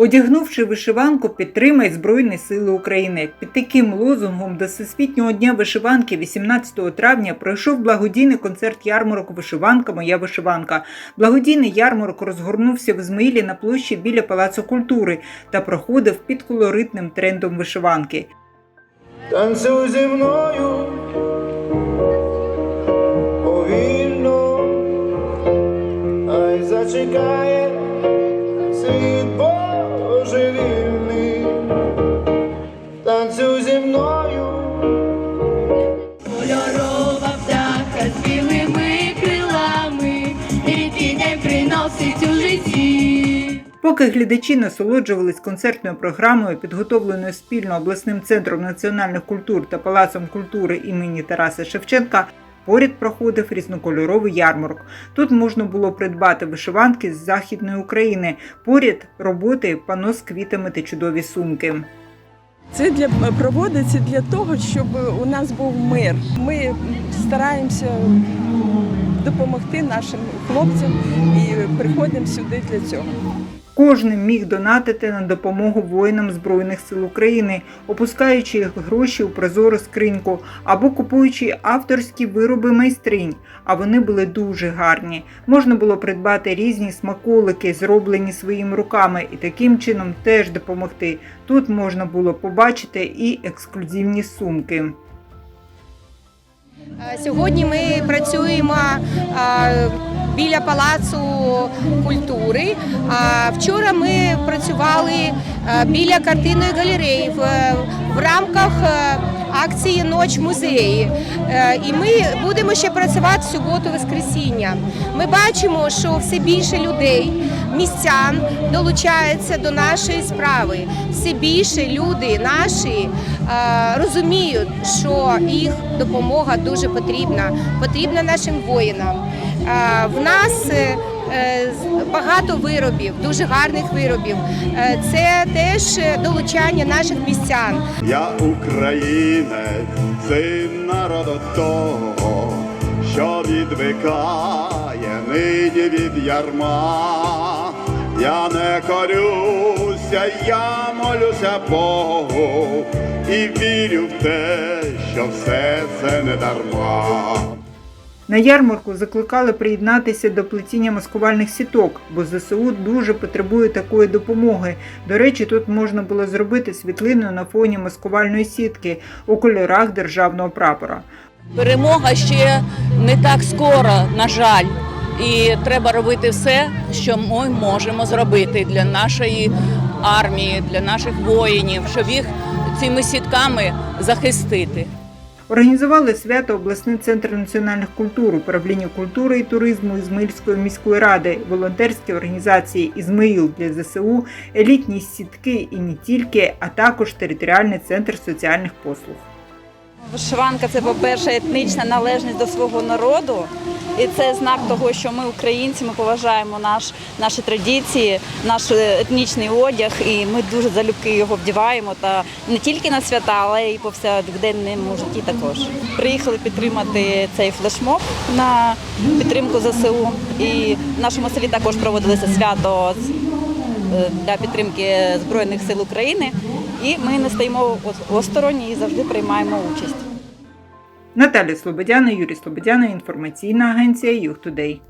Одягнувши вишиванку, підтримай Збройні Сили України. Під таким лозунгом до Всесвітнього дня вишиванки 18 травня пройшов благодійний концерт ярмарок Вишиванка Моя вишиванка. Благодійний ярмарок розгорнувся в Ізмаїлі на площі біля Палацу культури та проходив під колоритним трендом вишиванки. Танцюй зі мною повільно, ай зачекає світ божевільний. Танцюй зі мною. Кольорова птаха з білими крилами, рідкий день приносить у житті. Поки глядачі насолоджувались концертною програмою, підготовленою спільно обласним центром національних культур та палацом культури імені Тараса Шевченка, поряд проходив різнокольоровий ярмарок. Тут можна було придбати вишиванки з західної України, поряд роботи, пано з квітами та чудові сумки. Це для проводиться для того, щоб у нас був мир. Ми стараємося допомогти нашим хлопцям і приходимо сюди для цього. Кожен міг донатити на допомогу воїнам Збройних сил України, опускаючи гроші у прозору скриньку або купуючи авторські вироби майстринь. А вони були дуже гарні. Можна було придбати різні смаколики, зроблені своїми руками, і таким чином теж допомогти. Тут можна було побачити і ексклюзивні сумки. Е, Сьогодні ми працюємо е, біля палацу культури. А Вчора ми працювали е, біля картинної галереї в, рамках е, акції Ноч музеї. Е, І ми будемо ще працювати в суботу-воскресіння. Ми бачимо, що все більше людей, містян долучаються до нашої справи. Все більше люди наші е, розуміють, що їх допомога дуже потрібна, потрібна нашим воїнам. Е, В нас багато виробів, дуже гарних виробів. Е, Це теж е, долучання наших містян. Я українець, син народу того, що відвикає нині від ярма. Я не корюся, я молюся Богу і вірю в те, що все це не дарма. На ярмарку закликали приєднатися до плетіння маскувальних сіток, бо ЗСУ дуже потребує такої допомоги. До речі, тут можна було зробити світлину на фоні маскувальної сітки у кольорах державного прапора. Перемога ще не так скоро, на жаль. І треба робити все, що ми можемо зробити для нашої армії, для наших воїнів, щоб їх цими сітками захистити. Організували свято обласний центр національних культур, управління культури і туризму Ізмаїльської міської ради, волонтерські організації Ізмаїл для ЗСУ, елітні сітки і не тільки, а також територіальний центр соціальних послуг. Вишиванка це, по-перше, етнічна належність до свого народу. І це знак того, що ми українці, ми поважаємо наш, наші традиції, наш етнічний одяг, і ми дуже залюбки його вдіваємо. Та не тільки на свята, але й по повсякденному житті також. Приїхали підтримати цей флешмоб на підтримку ЗСУ. І в нашому селі також проводилося свято е, для підтримки Збройних сил України. І ми не стоїмо осторонь і завжди приймаємо участь. Наталя Слободяна, Юрій Слободяна, інформаційна агенція Юг Тудей.